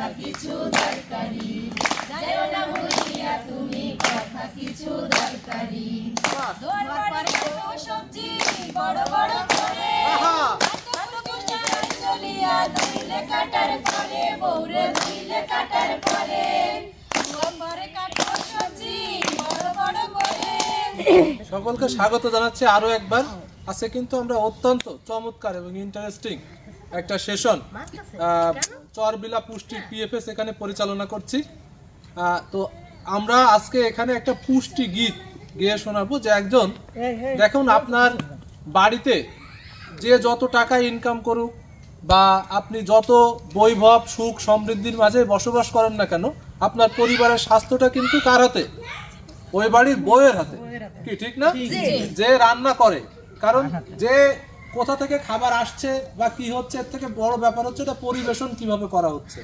দরকারি। যাইও না ভুলিয়া তুমি কথা কিছু দরকারি। দোয়ার পরে কাটো সবজি বড় বড় করে। কাটো কুচি আর চলিয়া ধুইলে কাটার পরে বউরে ধুইলে কাটার পরে দোয়ার পরে কাটো সবজি বড় বড় করে। সকলকে স্বাগত জানাচ্ছি আরও একবার। আজকে কিন্তু আমরা অত্যন্ত চমৎকার এবং ইন্টারেস্টিং একটা সেশন। চরবিলা পুষ্টি পিএফএস এখানে পরিচালনা করছি। তো আমরা আজকে এখানে একটা পুষ্টি গীত গেয়ে শোনাবো যে একজন দেখুন আপনার বাড়িতে যে যত টাকা ইনকাম করুক বা আপনি যত বৈভব সুখ সমৃদ্ধির মাঝে বসবাস করেন না কেন আপনার পরিবারের স্বাস্থ্যটা কিন্তু কার হাতে? ওই বাড়ির বউয়ের হাতে। কি ঠিক না? যে রান্না করে। কারণ যে কোথা থেকে খাবার আসছে বা কি হচ্ছে এর থেকে বড় ব্যাপার হচ্ছে এটা পরিবেশন কীভাবে করা হচ্ছে।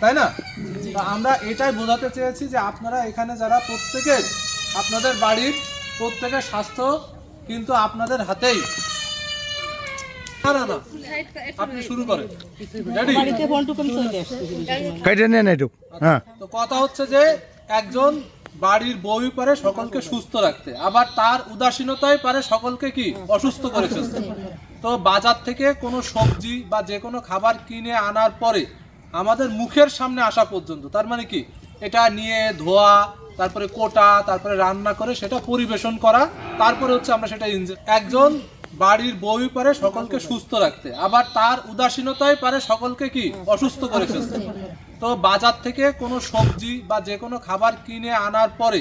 তাই না? তো আমরা এটাই বোঝাতে চেয়েছি যে আপনারা এখানে যারা প্রত্যেকে আপনাদের বাড়ির প্রত্যেকের স্বাস্থ্য কিন্তু আপনাদের হাতেই। না না না। আপনি শুরু করেন। একটু হ্যাঁ। তো কথা হচ্ছে যে একজন বাড়ির বউই পারে সকলকে সুস্থ রাখতে আবার তার উদাসীনতাই পারে সকলকে কি? অসুস্থ করে ফেলতে। তো বাজার থেকে কোনো সবজি বা যে কোনো খাবার কিনে আনার পরে আমাদের মুখের সামনে আসা পর্যন্ত, তার মানে কি? এটা নিয়ে ধোয়া, তারপরে কোটা, তারপরে রান্না করে সেটা পরিবেশন করা, তারপরে হচ্ছে আমরা সেটা একজন বাড়ির বউই পারে সকলকে সুস্থ রাখতে, আবার তার উদাসীনতাই পারে সকলকে কি? অসুস্থ করে ফেলতে। তো বাজার থেকে কোনো সবজি বা যে কোনো খাবার কিনে আনার পরে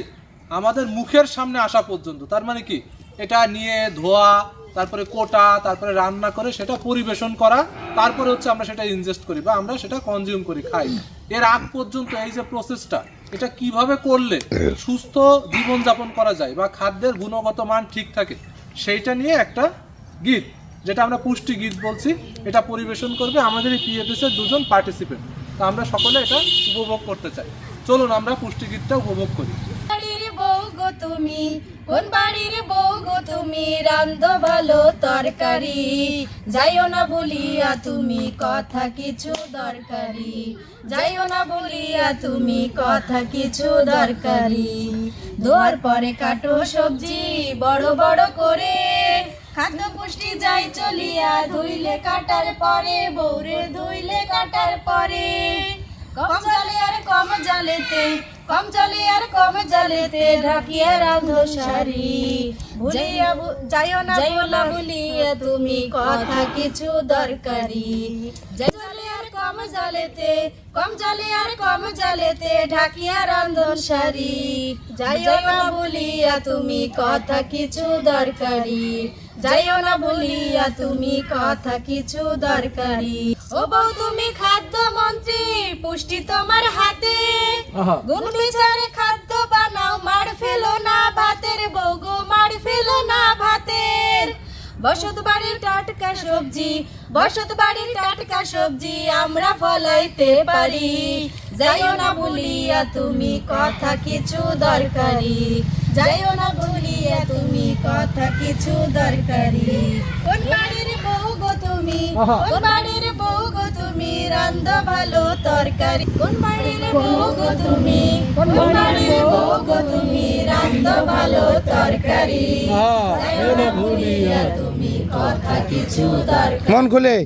আমাদের মুখের সামনে আসা পর্যন্ত, তার মানে কি? এটা নিয়ে ধোয়া তারপরে কোটা, তারপরে রান্না করে সেটা পরিবেশন করা, তারপরে হচ্ছে আমরা সেটা ইনজেস্ট করি বা আমরা সেটা কনজিউম করি, খাই। এর আগ পর্যন্ত এই যে প্রসেসটা এটা কীভাবে করলে সুস্থ জীবনযাপন করা যায় বা খাদ্যের গুণগত মান ঠিক থাকে, সেইটা নিয়ে একটা গীত, যেটা আমরা পুষ্টি গীত বলছি, এটা পরিবেশন করবে আমাদের এই পিএফএস এর দুজন পার্টিসিপেন্ট তো আমরা সকলে এটা উপভোগ করতে চাই। চলুন আমরা পুষ্টি গীতটা উপভোগ করি। গো তুমি? কোন বাড়ির বউ গো তুমি? রান্ধ ভালো তরকারি। যাইও না বলিয়া তুমি কথা কিছু দরকারি। যাইও না বলিয়া তুমি কথা কিছু দরকারি। দোয়ার পরে কাটো সবজি বড় বড় করে। খাদ্য পুষ্টি যাই চলিয়া ধুইলে কাটার পরে, বউরে ধুইলে কাটার পরে। কম জলে আর কম জলেতে কম জলে আর কম জলেতে ঢাকিয়া রাঁধো সারি ভুলিয়া যাইও না যাইও না ভুলিয়া তুমি কথা কিছু দরকারি। যাই জলে আর কম জলেতে কম জলে আর কম জলেতে ঢাকিয়া রান্ধন সারি যাইও না ভুলিয়া তুমি কথা কিছু দরকারি। যাইও না ভুলিয়া তুমি কথা কিছু দরকারি। ও বউ তুমি খাদ্য মন্ত্রী পুষ্টি তোমার হাতে। গুণ বিচারে খাদ্য বানাও মার ফেলো না ভাতের বউ গো মার ফেলো না ভাতের। বসত বাড়ির টাটকা সবজি বসত বাড়ির টাটকা সবজি আমরা ফলাইতে পারি। যাইও না ভুলিয়া তুমি কথা কিছু দরকারি। যাইও না ভুলিয়া তুমি কথা কিছু দরকারি। কোন বাড়ির বউ গো তুমি? কোন বাড়ির তুমি রান্ধ ভালো তরকারি। কোন বাড়ির বউ তুমি? কোন বাড়ির বউ তুমি? রান্ধ ভালো তরকারি। তুমি কথা কিছু দরকারি। মন খুলে।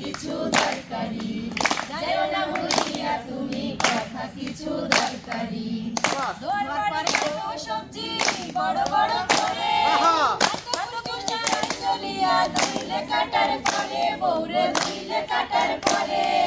কিছু দরকারি। যাইও না ভুলিয়া তুমি কথা কিছু কাটার পরে বউরে ধুইলে কাটার পরে